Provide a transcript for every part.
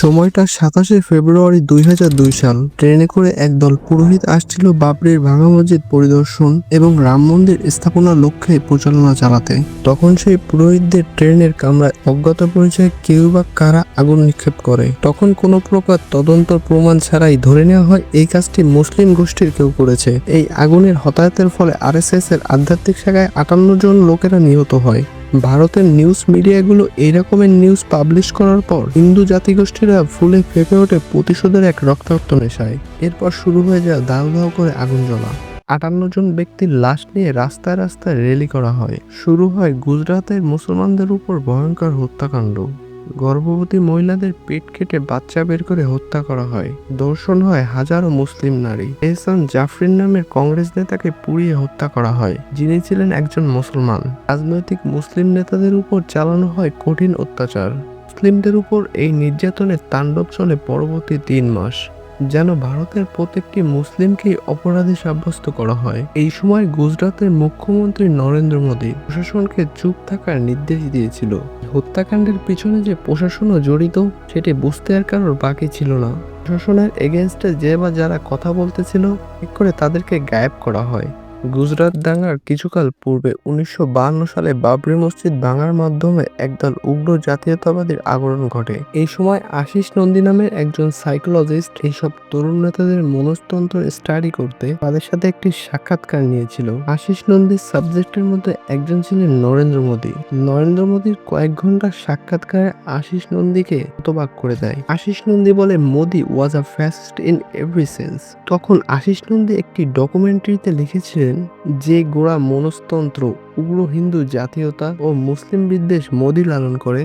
সময়টা সাতাশে ফেব্রুয়ারি দুই হাজার দুই সাল। ট্রেনে করে একদল পুরোহিত আসছিল বাবরির ভাঙা মসজিদ পরিদর্শন এবং রাম মন্দির স্থাপনার লক্ষ্যে পরিচালনা চালাতে। তখন সেই পুরোহিতদের ট্রেনের কামরায় অজ্ঞাত পরিচয়ে কেউ বা কারা আগুন নিক্ষেপ করে। তখন কোনো প্রকার তদন্ত প্রমাণ ছাড়াই ধরে নেওয়া হয়, এই কাজটি মুসলিম গোষ্ঠীর কেউ করেছে। এই আগুনের হতাহতের ফলে আরএসএস এর আধ্যাত্মিক শাখায় আটান্ন জন লোকেরা নিহত হয়। ভারতের নিউজ মিডিয়াগুলো এই রকমের নিউজ পাবলিশ করার পর হিন্দু জাতিগোষ্ঠীরা ফুলে ফেঁপে ওঠে প্রতিশোধের এক রক্তাক্ত নেশায়। এরপর শুরু হয়ে যায় দাউ দাউ করে আগুন জ্বলা। আটান্ন জন ব্যক্তির লাশ নিয়ে রাস্তায় রাস্তায় র্যালি করা হয়। শুরু হয় গুজরাতের মুসলমানদের উপর ভয়ঙ্কর হত্যাকাণ্ড। গর্ভবতী মহিলাদের পেট কেটে বাচ্চা বের করে হত্যা করা হয়। দর্শন হয় হাজারো মুসলিম নারী। এহসান জাফরিন নামের কংগ্রেস নেতাকে পুড়িয়ে হত্যা করা হয়, যিনি ছিলেন একজন মুসলমান। রাজনৈতিক মুসলিম নেতাদের উপর চালানো হয় কঠিন অত্যাচার। মুসলিমদের উপর এই নির্যাতনের তাণ্ডব চলে পরবর্তী তিন মাস, যেন ভারতের প্রত্যেকটি মুসলিমকেই অপরাধী সাব্যস্ত করা হয়। এই সময় গুজরাতের মুখ্যমন্ত্রী নরেন্দ্র মোদী প্রশাসনকে চুপ থাকার নির্দেশ দিয়েছিল। হত্যাকাণ্ডের পিছনে যে প্রশাসনও জড়িত, সেটি বুঝতে আর কারোর বাকি ছিল না। প্রশাসনের এগেনস্টে যে বা যারা কথা বলতেছিল, ঠিক করে তাদেরকে গায়েব করা হয়। গুজরাট দাঙ্গার কিছুকাল পূর্বে উনিশশো সালে বাবরি মসজিদ ভাঙার মাধ্যমে একদল উগ্র জাতীয়তাবাদীর আগরণ ঘটে। এই সময় আশিস নন্দী নামের একজন সাইকোলজিস্ট এইসব তরুণ নেতাদের মনস্তন্ত্র স্টাডি করতে তাদের সাথে একটি সাক্ষাৎকার নিয়েছিল। আশিস নন্দীর সাবজেক্টের মধ্যে একজন ছিলেন নরেন্দ্র মোদী। নরেন্দ্র মোদীর কয়েক ঘণ্টার সাক্ষাৎকারে আশিস নন্দীকে হতবাক করে দেয়। আশিস নন্দী বলে, Modi was a fascist in every sense তখন আশিস নন্দী একটি ডকুমেন্টারিতে লিখেছিলেন যে গোড়া মনস্তন্ত্র উগ্র হিন্দু জাতীয়তা ও মুসলিম বিদ্বেষ মোদী লালন করে,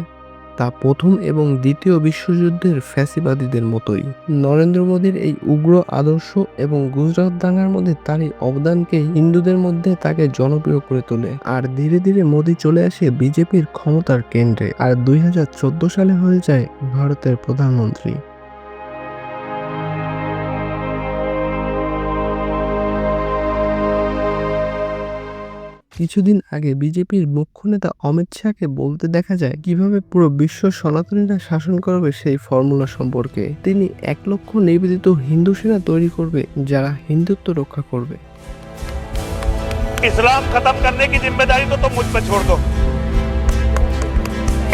তা প্রথম এবং দ্বিতীয় বিশ্বযুদ্ধের ফ্যাসিবাদীদের মতোই। নরেন্দ্র মোদীর এই উগ্র আদর্শ এবং গুজরাট দাঙ্গার মধ্যে তার এই অবদানকে হিন্দুদের মধ্যে তাকে জনপ্রিয় করে তোলে। আর ধীরে ধীরে মোদী চলে আসে বিজেপির ক্ষমতার কেন্দ্রে, আর দুই হাজার চোদ্দ সালে হয়ে যায় ভারতের প্রধানমন্ত্রী। কিছুদিন আগে বিজেপির মুখ্য নেতা অমিত শাহকে বলতে দেখা যায় কিভাবে পুরো বিশ্ব সনাতনীরা শাসন করবে সেই ফর্মুলা সম্পর্কে তিনি এক লক্ষ নিবেদিত হিন্দু সেনা তৈরি করবে যারা হিন্দুত্ব রক্ষা করবে इस्लाम खत्म करने की जिम्मेदारी तो तुम मुझ पर छोड़ दो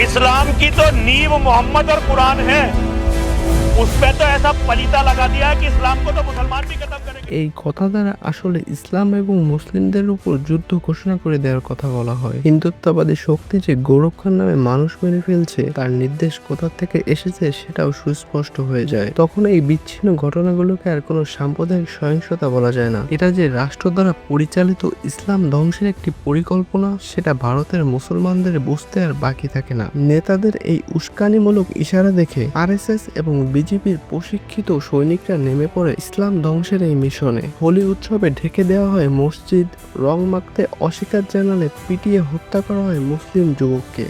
इस्लाम की तो नींव मोहम्मद और कुरान है এই কথা দ্বারা আসলে ইসলাম এবং মুসলিমদের উপর যুদ্ধ ঘোষণা করে দেওয়ার কথা বলা হয়। হিন্দুত্ববাদী শক্তি যে গৌরব খান নামে মানুষ মেরে ফেলছে, তার নির্দেশ কোথা থেকে এসেছে সেটাও সুস্পষ্ট হয়ে যায়। তখন এই বিচ্ছিন্ন ঘটনাগুলোকে আর কোনো সাম্প্রদায়িক সহিংসতা বলা যায় না। এটা যে রাষ্ট্র দ্বারা পরিচালিত ইসলাম ধ্বংসের একটি পরিকল্পনা, সেটা ভারতের মুসলমানদের বুঝতে আর বাকি থাকে না। নেতাদের এই উস্কানিমূলক ইশারা দেখে আরএসএস এবং বিজেপির প্রশিক্ষিত সৈনিকরা নেমে পড়ে ইসলাম ধ্বংসের এই মিশনে। হোলি উৎসবে ঢেকে দেওয়া হয় মসজিদ, রং মাখতে অস্বীকার জানালে পিটিয়ে হত্যা করা হয় মুসলিম যুবককে।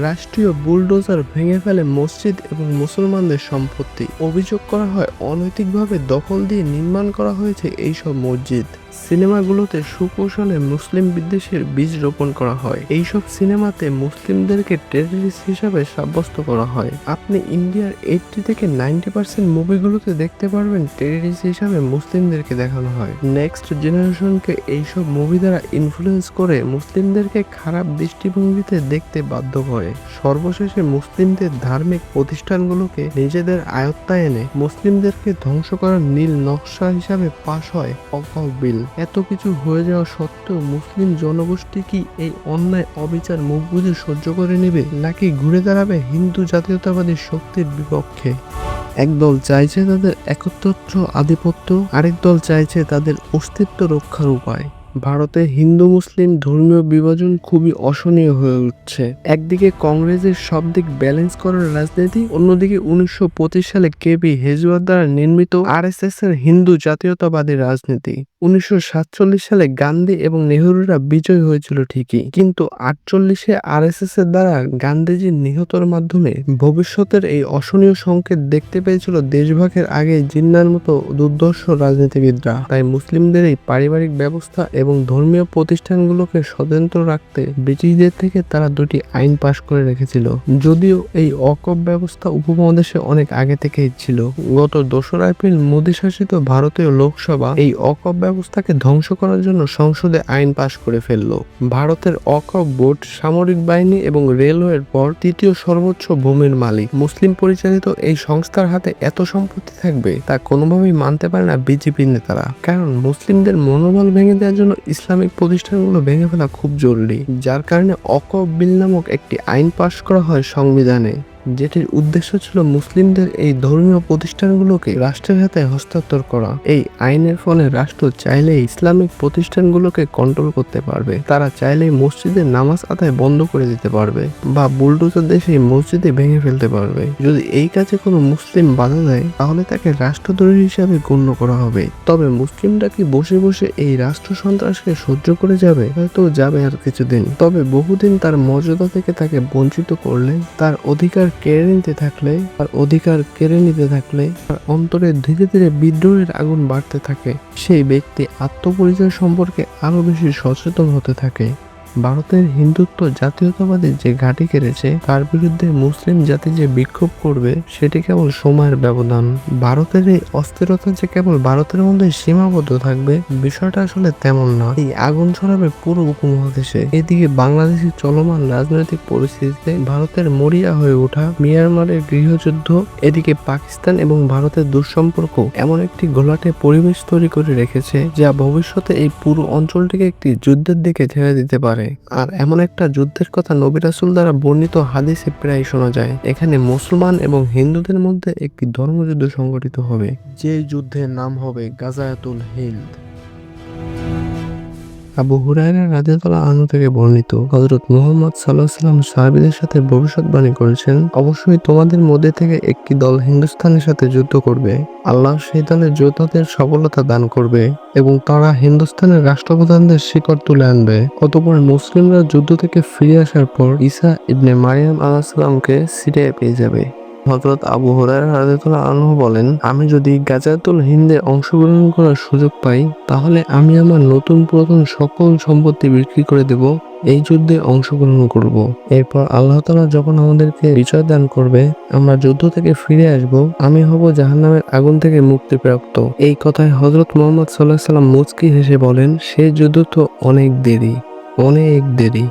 রাষ্ট্রীয় বুলডোজার ভেঙে ফেলে মসজিদ এবং মুসলমানদের সম্পত্তি। অভিযোগ করা হয়, অনৈতিকভাবে দখল দিয়ে নির্মাণ করা হয়েছে এইসব মসজিদ। সিনেমাগুলোতে সুকৌশলে মুসলিম বিদ্বেষের বীজ রোপণ করা হয়। এইসব সিনেমাতে মুসলিমদেরকে টেররিস্ট হিসাবে সাব্যস্ত করা হয়। আপনি ইন্ডিয়ার এইটটি থেকে নাইনটি পার্সেন্ট মুভিগুলোতে দেখতে পারবেন টেররিস্ট হিসাবে মুসলিমদেরকে দেখানো হয়। নেক্সট জেনারেশনকে এইসব মুভি দ্বারা ইনফ্লুয়েন্স করে মুসলিমদেরকে খারাপ দৃষ্টিভঙ্গিতে দেখতে বাধ্য করে। সর্বশেষে মুসলিমদের ধার্মিক প্রতিষ্ঠানগুলোকে নিজেদের আয়ত্তায় এনে মুসলিমদেরকে ধ্বংস করার নীল নকশা হিসাবে পাশ হয় অকাল বিল। এত কিছু হয়ে যাওয়া সত্ত্বেও মুসলিম জনগোষ্ঠী কি এই অন্যায় অবিচার মুখ বুঝে সহ্য করে নেবে, নাকি ঘুরে দাঁড়াবে হিন্দু জাতীয়তাবাদী শক্তির বিপক্ষে? একদল চাইছে তাদের একত্র আধিপত্য, আরেক দল চাইছে তাদের অস্তিত্ব রক্ষার উপায়। ভারতে হিন্দু মুসলিম ধর্মীয় বিভাজন খুবই অসহনীয় হয়ে উঠছে। একদিকে কংগ্রেসের সব দিক ব্যালেন্স করার রাজনীতি, অন্যদিকে উনিশশো পঁচিশ সালে কেবি হেজুয়ার দ্বারা নির্মিত আরএসএস এর হিন্দু জাতীয়তাবাদী রাজনীতি। উনিশশো সাতচল্লিশ সালে গান্ধী এবং নেহরুরা বিজয় হয়েছিল ঠিকই, কিন্তু আটচল্লিশে আরএসএস এর দ্বারা গান্ধীজির নিহতর মাধ্যমে ভবিষ্যতের এই অশনীয় সংকেত দেখতে পেয়েছিল দেশভাগের আগে জিন্নার মতো দুর্দর্শ রাজনীতিবিদরা। তাই মুসলিমদের এই পারিবারিক ব্যবস্থা এবং ধর্মীয় প্রতিষ্ঠানগুলোকে স্বতন্ত্র রাখতে ব্রিটিশদের থেকে তারা দুটি আইন পাশ করে রেখেছিল। যদিও এই অকপ ব্যবস্থা উপমহাদেশে অনেক আগে থেকেই ছিল। গত দোসরা এপ্রিল মোদী শাসিত ভারতীয় লোকসভা এই অকপ ব্যবস্থাকে ধ্বংস করার জন্য সংসদে আইন পাশ করে ফেলল। ভারতের অকপ বোর্ড, সামরিক বাহিনী এবং রেলওয়ের পর তৃতীয় সর্বোচ্চ ভূমির মালিক। মুসলিম পরিচালিত এই সংস্থার হাতে এত সম্পত্তি থাকবে তা কোনোভাবেই মানতে পারে না বিজেপি নেতারা। কারণ মুসলিমদের মনোবল ভেঙে দেওয়ার জন্য ইসলামিক প্রতিষ্ঠানগুলো ভেঙে ফেলা খুব জরুরি। যার কারণে অকবিল নামক একটি আইন পাশ করা হয় সংবিধানে। যেটির উদ্দেশ্য ছিল মুসলিমদের এই ধর্মীয় প্রতিষ্ঠানগুলোকে রাষ্ট্রের হাতে হস্তান্তর করা। এই আইনের ফলে রাষ্ট্র চাইলেই ইসলামিক প্রতিষ্ঠানগুলোকে কন্ট্রোল করতে পারবে। তারা চাইলেই মসজিদের নামাজ আদায় বন্ধ করে দিতে পারবে বা বুলডোজার দেশে মসজিদে ভেঙে ফেলতে পারবে। যদি এই কাজে কোনো মুসলিম বাধা দেয়, তাহলে তাকে রাষ্ট্রদ্রোহী হিসাবে গণ্য করা হবে। তবে মুসলিমরা কি বসে বসে এই রাষ্ট্র সন্ত্রাসকে সহ্য করে যাবে হয়তো যাবে আর কিছুদিন। তবে বহুদিন তার মর্যাদা থেকে তাকে বঞ্চিত করলে তার অধিকার কেড়ে নিতে থাকলে তার অধিকার কেড়ে নিতে থাকলে তার অন্তরে ধীরে ধীরে বিদ্রোহের আগুন বাড়তে থাকে। সেই ব্যক্তি আত্মপরিচয় সম্পর্কে আরও বেশি সচেতন হতে থাকে। ভারতের হিন্দুত্ব জাতীয়তাবাদী যে ঘাঁটি কেড়েছে, তার বিরুদ্ধে মুসলিম জাতি যে বিক্ষোভ করবে, সেটি কেবল সময়ের ব্যবধান। ভারতের এই অস্থিরতা যে কেবল ভারতের মধ্যে সীমাবদ্ধ থাকবে, বিষয়টা আসলে তেমন না। এই আগুন ছড়াবে পুরো উপমহাদেশে। এদিকে বাংলাদেশের চলমান রাজনৈতিক পরিস্থিতিতে ভারতের মরিয়া হয়ে ওঠা, মিয়ানমারের গৃহযুদ্ধ, এদিকে পাকিস্তান এবং ভারতের দুঃসম্পর্ক এমন একটি ঘোলাটে পরিবেশ তৈরি করে রেখেছে, যা ভবিষ্যতে এই পুরো অঞ্চলটিকে একটি যুদ্ধের দিকে ঠেলে দিতে পারে। আর এমন একটা যুদ্ধের কথা নবী রাসুল দ্বারা বর্ণিত হাদিসে প্রায় শোনা যায়। এখানে মুসলমান এবং হিন্দুদের মধ্যে একটি ধর্মযুদ্ধ সংগঠিত হবে। যে যুদ্ধের নাম হবে গাজায়াতুল হিন্দ। আবু হুরায়রা রাদিয়াল্লাহু আনহু থেকে বর্ণিত, হযরত মুহাম্মদ আলাইহি সাল্লাম সাহাবীদের সাথে ভবিষ্যৎবাণী করেছেন, অবশ্যই তোমাদের মধ্যে থেকে একটি দল হিন্দুস্তানের সাথে যুদ্ধ করবে, আল্লাহ সেই দলের যোদ্ধাদের সফলতা দান করবে এবং তারা হিন্দুস্তানের রাষ্ট্রপ্রধানদের শিকড় তুলে আনবে। অতপর মুসলিমরা যুদ্ধ থেকে ফিরে আসার পর ঈসা ইবনে মারিয়াম আলাহিসামকে সিরিয়ায় পেয়ে যাবে। হজরত আবু আনহু বলেন, আমি যদি গাজাতুল হিন্দে অংশগ্রহণ করার সুযোগ পাই, তাহলে আমি আমার নতুন পুরাতন সকল সম্পত্তি বিক্রি করে দেব, এই যুদ্ধে অংশগ্রহণ করব। এরপর আল্লাহ তাআলা যখন আমাদেরকে বিজয় দান করবে, আমরা যুদ্ধ থেকে ফিরে আসব, আমি হব জাহান্নামের আগুন থেকে মুক্তিপ্রাপ্ত। এই কথায় হজরত মোহাম্মদ সাল্লাহ সাল্লাম মুচকি হেসে বলেন, সে যুদ্ধ তো অনেক দেরি অনেক দেরি।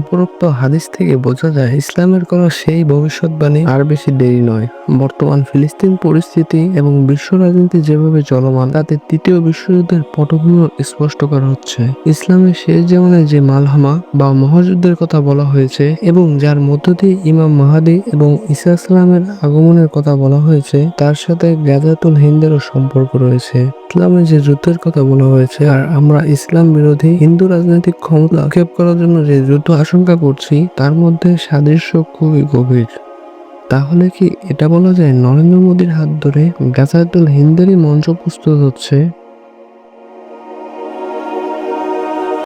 উপরোক্ত হাদিস থেকে বোঝা যায়, ইসলামের করা সেই ভবিষ্যৎবাণী আর বেশি দেরি নয়। বর্তমান ফিলিস্তিন পরিস্থিতি এবং বিশ্ব রাজনীতি যেভাবে চলমান, তাতে তৃতীয় বিশ্বযুদ্ধের পটভূমি স্পষ্ট করা হচ্ছে। ইসলামের শেষ জীবনে যে মালহামা বা মহাযুদ্ধের কথা বলা হয়েছে এবং যার মধ্য দিয়ে ইমাম মাহাদি এবং ঈসা ইসলামের আগমনের কথা বলা হয়েছে, তার সাথে গাজাতুল হিন্দেরও সম্পর্ক রয়েছে। ইসলামের যে যুদ্ধের কথা বলা হয়েছে, আর আমরা ইসলাম বিরোধী হিন্দু রাজনৈতিক ক্ষমতা আক্ষেপ করার জন্য যে যুদ্ধ আশঙ্কা করছি তার মধ্যে সাদৃশ্য খুবই গভীর। তাহলে কি এটা বলা যায় নরেন্দ্র মোদীর হাত ধরে গাজাতুল হিন্দেরই মঞ্চ প্রস্তুত হচ্ছে?